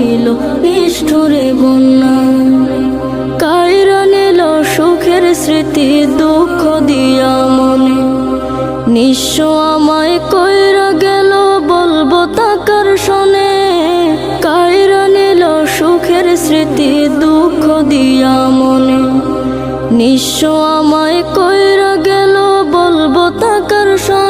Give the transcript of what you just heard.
আনিল নিষ্ঠুরে বন্যায় কায়রা নিল সুখের স্মৃতি, দুঃখ দিয়া মনে। নিঃস্ব আমায় কইরা গেল বলব তাকার শোনে। কায়রা নিল সুখের স্মৃতি, দুঃখ দিয়া মনে। নিঃস্ব আমায় গেল বলব তাকার শোনে।